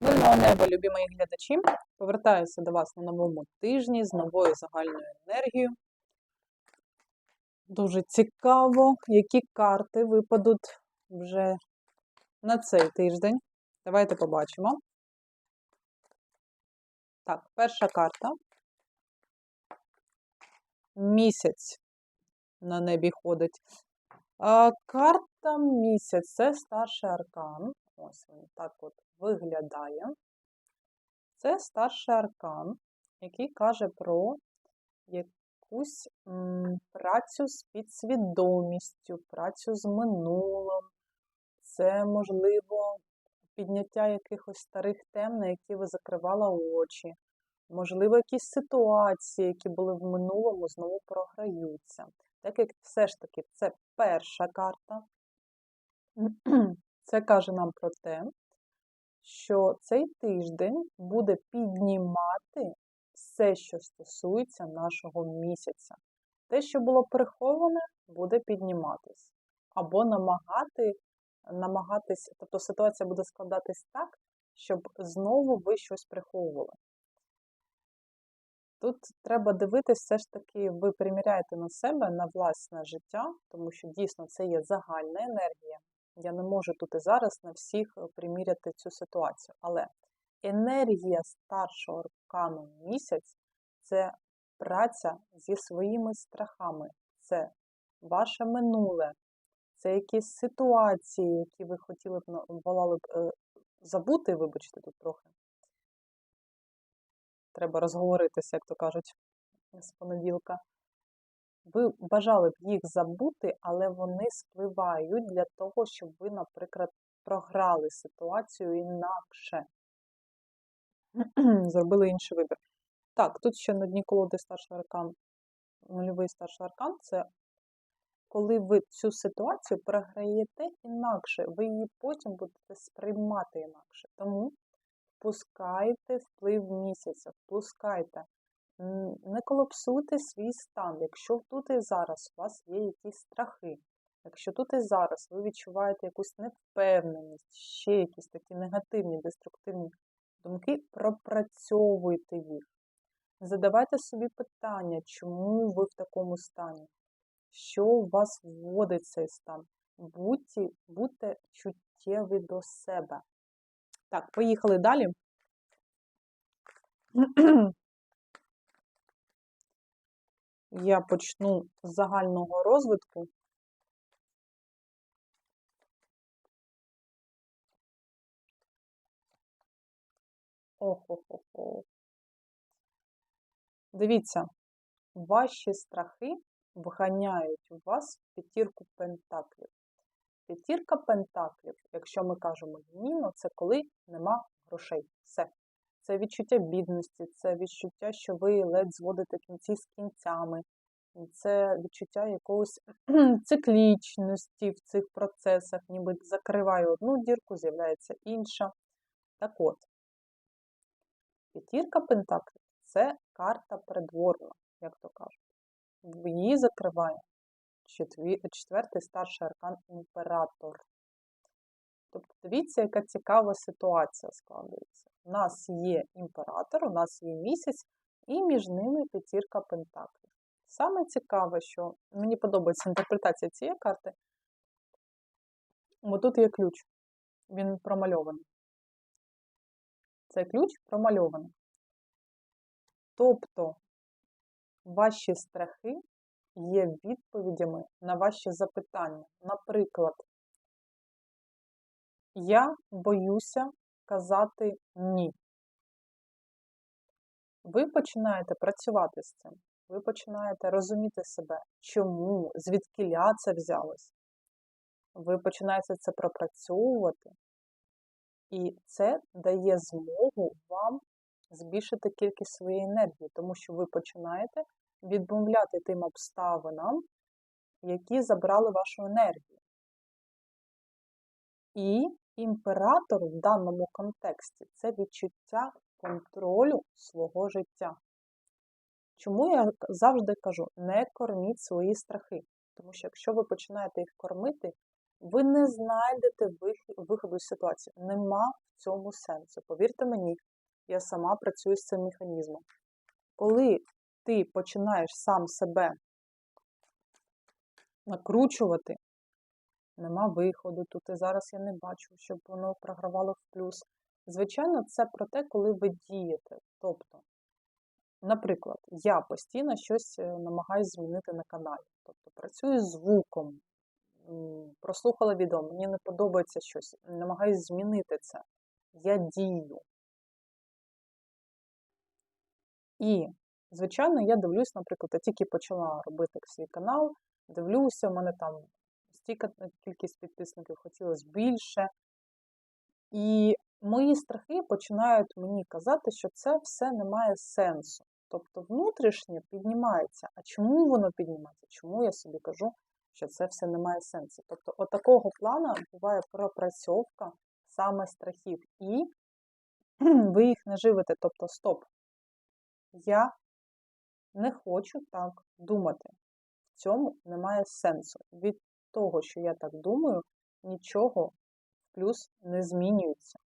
Мирного неба, любі мої глядачі! Повертаюся до вас на новому тижні з новою загальною енергією. Дуже цікаво, які карти випадуть вже на цей тиждень. Давайте побачимо. Так, перша карта. Місяць на небі ходить. А, карта місяць це старший аркан. Ось він так от виглядає. Це старший аркан, який каже про якусь працю з підсвідомістю, працю з минулим. Це, можливо, підняття якихось старих тем, на які ви закривала очі. Можливо, якісь ситуації, які були в минулому, знову програються. Так як все ж таки це перша карта, це каже нам про те, що цей тиждень буде піднімати все, що стосується нашого місяця. Те, що було приховане, буде підніматись. Або намагати, намагатись, тобто ситуація буде складатись так, щоб знову ви щось приховували. Тут треба дивитись, все ж таки, ви приміряєте на себе, на власне життя, тому що дійсно це є загальна енергія. Я не можу тут і зараз на всіх е, приміряти цю ситуацію. Але енергія старшого аркану місяць це праця зі своїми страхами, це ваше минуле, це якісь ситуації, які ви хотіли б волали б е, забути, вибачте, тут трохи. Треба розговоритися, як то кажуть, з понеділка. Ви бажали б їх забути, але вони спливають для того, щоб ви, наприклад, програли ситуацію інакше. Зробили інший вибір. Так, тут ще на дні колоди старший аркан, нульовий старший аркан це коли ви цю ситуацію програєте інакше, ви її потім будете сприймати інакше. Тому впускайте вплив місяця, впускайте. Не колапсуйте свій стан. Якщо тут і зараз у вас є якісь страхи, якщо тут і зараз ви відчуваєте якусь невпевненість, ще якісь такі негативні, деструктивні думки, пропрацьовуйте їх. Задавайте собі питання, чому ви в такому стані, що у вас вводить цей стан. Будьте, будьте чуттєві до себе. Так, поїхали далі. Я почну з загального розвитку. Охо-хо-хо. Дивіться, ваші страхи вганяють у вас в п'ятірку пентаклів. П'ятірка пентаклів, якщо ми кажемо гнівно, це коли нема грошей. Все. Це відчуття бідності, це відчуття, що ви ледь зводите кінці з кінцями, це відчуття якогось циклічності в цих процесах, ніби закриваю одну дірку, з'являється інша. Так от, п'ятірка пентаклів це карта придворна, як то кажуть. Її закриває четвертий старший аркан імператор. Тобто, дивіться, яка цікава ситуація складується. У нас є імператор, у нас є місяць, і між ними п'ятірка пентаклів. Саме цікаве, що мені подобається інтерпретація цієї карти, бо тут є ключ. Він промальований. Цей ключ промальований. Тобто ваші страхи є відповідями на ваші запитання. Наприклад, я боюся казати ні. Ви починаєте працювати з цим. Ви починаєте розуміти себе, чому, звідкиля це взялось. Ви починаєте це пропрацьовувати, і це дає змогу вам збільшити кількість своєї енергії, тому що ви починаєте відмовляти тим обставинам, які забрали вашу енергію. І імператор в даному контексті це відчуття контролю свого життя. Чому я завжди кажу, не корміть свої страхи. Тому що якщо ви починаєте їх кормити, ви не знайдете виходу з ситуації. Нема в цьому сенсу. Повірте мені, я сама працюю з цим механізмом. Коли ти починаєш сам себе накручувати, нема виходу, тут і зараз я не бачу, щоб воно програвало в плюс. Звичайно, це про те, коли ви дієте. Тобто, наприклад, я постійно щось е, намагаюся змінити на каналі. Тобто працюю з звуком, прослухала відео, мені не подобається щось, намагаюся змінити це. Я дію. І, звичайно, я дивлюсь, наприклад, я тільки почала робити свій канал, дивлюся, в мене там стільки кількість підписників хотілося більше. І мої страхи починають мені казати, що це все не має сенсу. Тобто внутрішнє піднімається. А чому воно піднімається? Чому я собі кажу, що це все не має сенсу? Тобто, от такого плану буває пропрацьовка саме страхів. І ви їх не живете. Тобто, стоп. Я не хочу так думати. В цьому немає сенсу. Від того, що я так думаю, нічого в плюс не змінюється.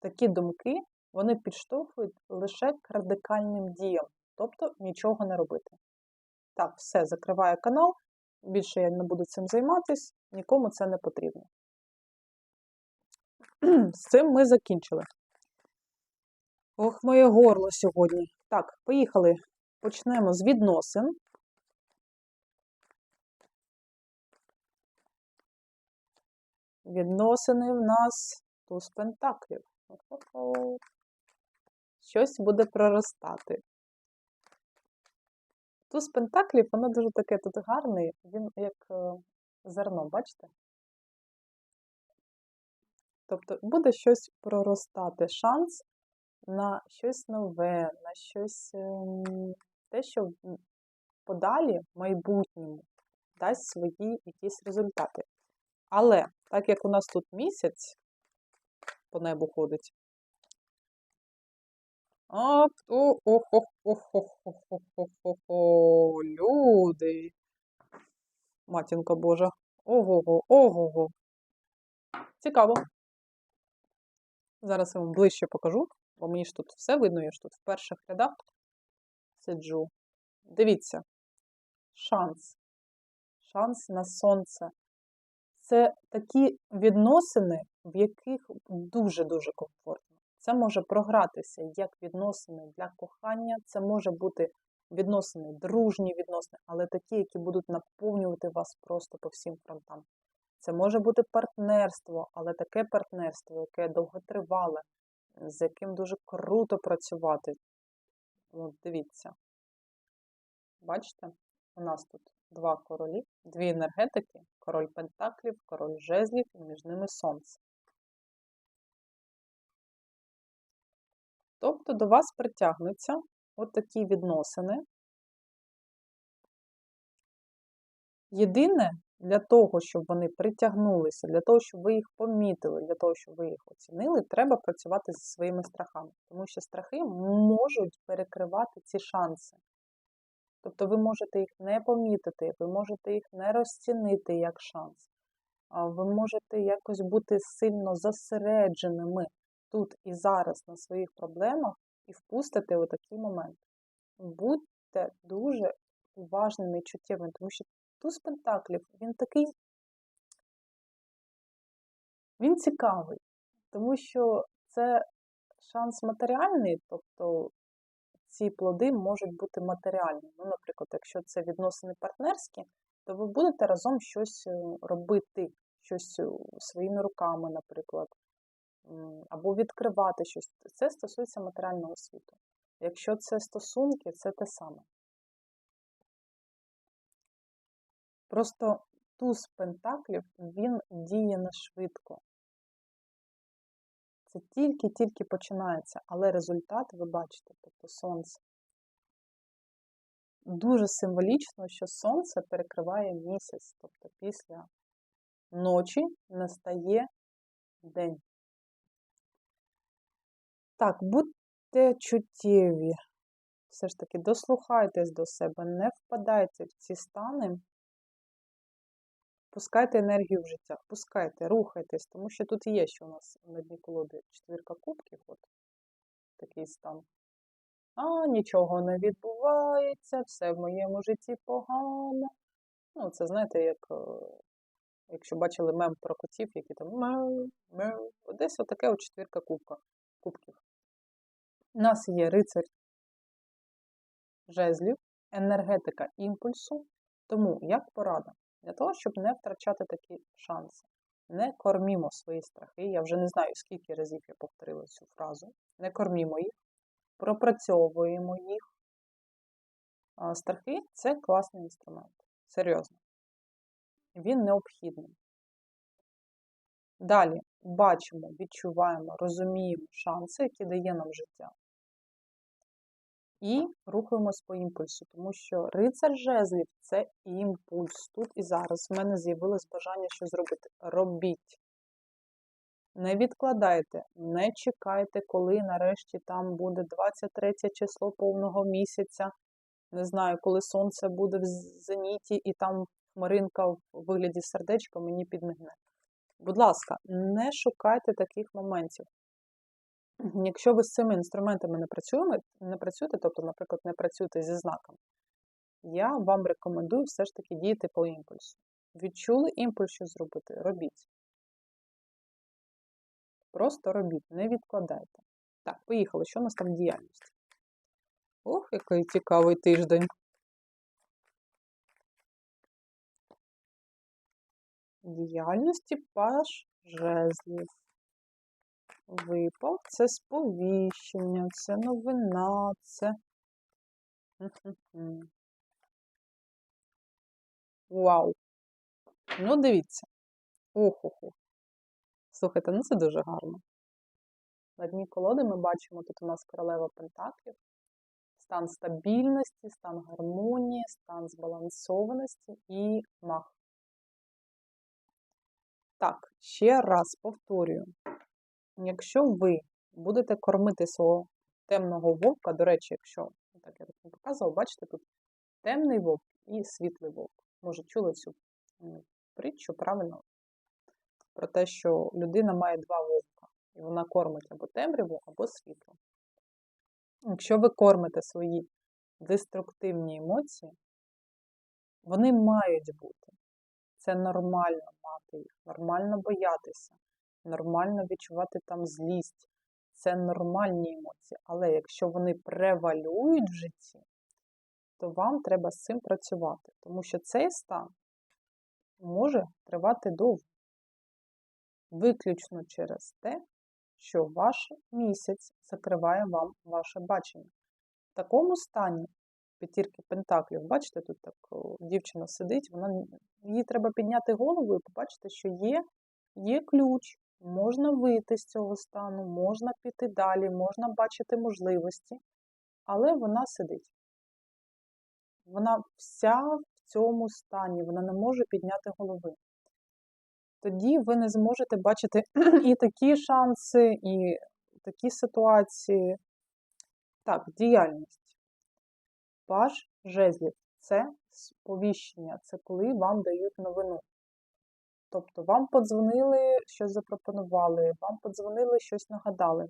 Такі думки вони підштовхують лише к радикальним діям, тобто нічого не робити. Так, все, закриваю канал, більше я не буду цим займатися, нікому це не потрібно. З цим ми закінчили. Ох, моє горло сьогодні. Так, поїхали. Почнемо з відносин. Відносини в нас туз пентаклів. Щось буде проростати. Туз пентаклів, воно дуже таке тут гарний, він як е, зерно, бачите? Тобто буде щось проростати, шанс на щось нове, на щось ем, те, що подалі, в майбутньому, дасть свої якісь результати. Але так як у нас тут місяць по небу ходить. О-хо-хо-хо-хо-хо-хо-хо-хо, люди. Матінка Божа. Ого, го ого. го Цікаво. Зараз я вам ближче покажу, бо мені ж тут все видно, я ж тут в перших рядах сиджу. Дивіться, шанс. Шанс на сонце. Це такі відносини, в яких дуже-дуже комфортно. Це може програтися як відносини для кохання, це може бути відносини, дружні відносини, але такі, які будуть наповнювати вас просто по всім фронтам. Це може бути партнерство, але таке партнерство, яке довготривале, з яким дуже круто працювати. От дивіться. Бачите, у нас тут два королі, дві енергетики, король пентаклів, король жезлів і між ними сонце. Тобто до вас притягнуться от такі відносини. Єдине, для того, щоб вони притягнулися, для того, щоб ви їх помітили, для того, щоб ви їх оцінили, треба працювати зі своїми страхами. Тому що страхи можуть перекривати ці шанси. Тобто ви можете їх не помітити, ви можете їх не розцінити як шанс. Ви можете якось бути сильно зосередженими тут і зараз на своїх проблемах і впустити у такий момент. Будьте дуже уважними і чуттєвими, тому що туз пентаклів, він такий, він цікавий, тому що це шанс матеріальний, тобто ці плоди можуть бути матеріальні. Ну, наприклад, якщо це відносини партнерські, то ви будете разом щось е, робити, щось е, своїми руками, наприклад, або відкривати щось. Це стосується матеріального світу. Якщо це стосунки, це те саме. Просто туз пентаклів, він діє не швидко. Це тільки-тільки починається, але результат ви бачите, тобто сонце. Дуже символічно, що сонце перекриває місяць, тобто після ночі настає день. Так, будьте чуттєві. Все ж таки, дослухайтесь до себе, не впадайте в ці стани Пускайте енергію в життя, пускайте, рухайтесь, тому що тут є, що у нас на дні колоди четвірка кубків, от такий стан. А, нічого не відбувається, все в моєму житті погано. Ну, це знаєте, як е, якщо бачили мем про котів, які там меу, меу. Десь отаке от четвірка кубка, кубків. У нас є рицарь жезлів, енергетика імпульсу. Тому як порада? Для того, щоб не втрачати такі шанси. Не кормімо свої страхи. Я вже не знаю, скільки разів я повторила цю фразу. Не кормімо їх, пропрацьовуємо їх. Страхи це класний інструмент. Серйозно. Він необхідний. Далі бачимо, відчуваємо, розуміємо шанси, які дає нам життя. І рухаємось по імпульсу, тому що рицар жезлів це імпульс. Тут і зараз в мене з'явилось бажання що зробити. Робіть. Не відкладайте, не чекайте, коли нарешті там буде 23 число повного місяця. Не знаю, коли сонце буде в зеніті і там хмаринка в вигляді сердечка мені підмигне. Будь ласка, не шукайте таких моментів. Якщо ви з цими інструментами не працюєте, не працюєте, тобто, наприклад, не працюєте зі знаком, я вам рекомендую все ж таки діяти по імпульсу. Відчули імпульс, що зробити? Робіть. Просто робіть, не відкладайте. Так, поїхали. Що у нас там в діяльності? Ох, який цікавий тиждень. Діяльності паш жезлів. Випав це сповіщення, це новина, це. Вау! Ну, дивіться. Ох-охо. Слухайте, ну це дуже гарно. На дні колоди ми бачимо, тут у нас королева Пентаклів, стан стабільності, стан гармонії, стан збалансованості і мах. Так, ще раз повторюю. Якщо ви будете кормити свого темного вовка, до речі, якщо, так я вам показував, бачите, тут темний вовк і світлий вовк. Може, чули цю притчу, правильно? Про те, що людина має два вовка, і вона кормить або темряву, або світло. Якщо ви кормите свої деструктивні емоції, вони мають бути. Це нормально мати їх, нормально боятися, нормально відчувати там злість. Це нормальні емоції. Але якщо вони превалюють в житті, то вам треба з цим працювати, тому що цей стан може тривати довго. Виключно через те, що ваш місяць закриває вам ваше бачення. В такому стані п'ятірки пентаклів, бачите, тут так дівчина сидить, вона, їй треба підняти голову і побачити, що є, є ключ, можна вийти з цього стану, можна піти далі, можна бачити можливості, але вона сидить. Вона вся в цьому стані, вона не може підняти голови. Тоді ви не зможете бачити і такі шанси, і такі ситуації. Так, діяльність. Паж жезлів це сповіщення, це коли вам дають новину. Тобто вам подзвонили, щось запропонували, вам подзвонили, щось нагадали.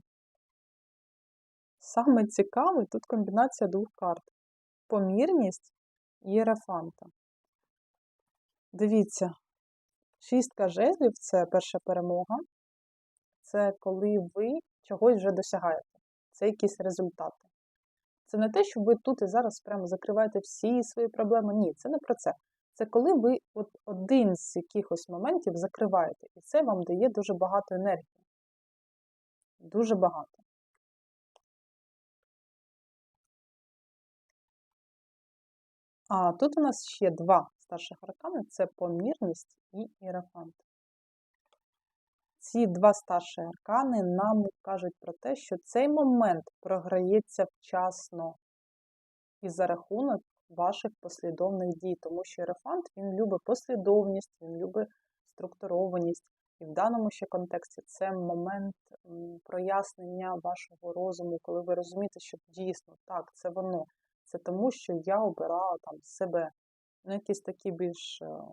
Саме цікаве тут комбінація двох карт: помірність і ерафанта. Дивіться, шістка жезлів це перша перемога. Це коли ви чогось вже досягаєте. Це якісь результати. Це не те, що ви тут і зараз прямо закриваєте всі свої проблеми. Ні, це не про це. Це коли ви от один з якихось моментів закриваєте, і це вам дає дуже багато енергії. Дуже багато. А тут у нас ще два старших аркани це помірність і іерафант. Ці два старші аркани нам кажуть про те, що цей момент програється вчасно і за рахунок ваших послідовних дій, тому що ерафант він любить послідовність, він любить структурованість. І в даному ще контексті це момент прояснення вашого розуму, коли ви розумієте, що дійсно так, це воно. Це тому, що я обирала там себе. Ну, якісь такі більш ем,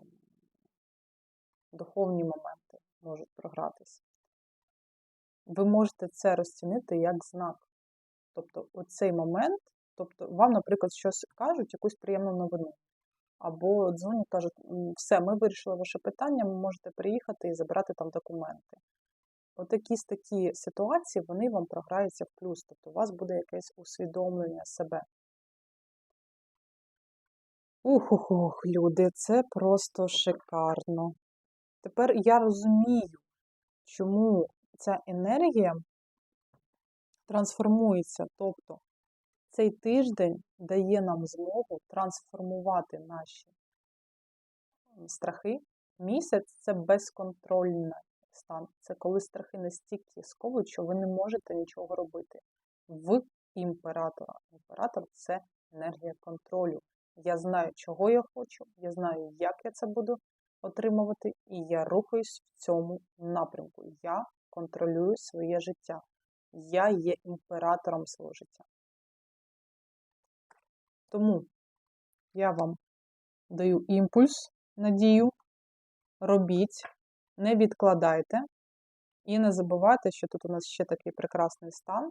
духовні моменти можуть програтися. Ви можете це розцінити як знак. Тобто, оцей момент, тобто вам, наприклад, щось кажуть, якусь приємну новину. Або дзвонять, кажуть, все, ми вирішили ваше питання, ви можете приїхати і забрати там документи. От такі ситуації, вони вам програються в плюс, тобто у вас буде якесь усвідомлення себе. Ух-ух-ух, люди, це просто шикарно. Тепер я розумію, чому ця енергія трансформується. Тобто цей тиждень дає нам змогу трансформувати наші страхи. Місяць це безконтрольний стан. Це коли страхи настільки сковують, що ви не можете нічого робити. В імператора. Імператор це енергія контролю. Я знаю, чого я хочу, я знаю, як я це буду отримувати, і я рухаюсь в цьому напрямку. Я контролюю своє життя. Я є імператором свого життя. Тому я вам даю імпульс, надію, робіть, не відкладайте і не забувайте, що тут у нас ще такий прекрасний стан.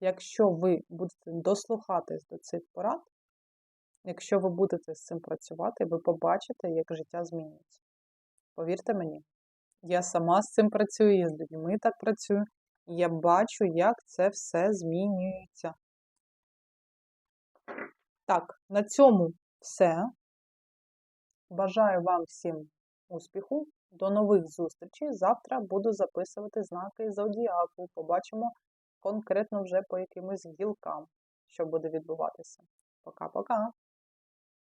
Якщо ви будете дослухатись до цих порад, якщо ви будете з цим працювати, ви побачите, як життя змінюється. Повірте мені, я сама з цим працюю, я з людьми так працюю, я бачу, як це все змінюється. Так, на цьому все. Бажаю вам всім успіху. До нових зустрічей. Завтра буду записувати знаки зодіаку. Побачимо конкретно вже по якимось гілкам, що буде відбуватися. Пока-пока!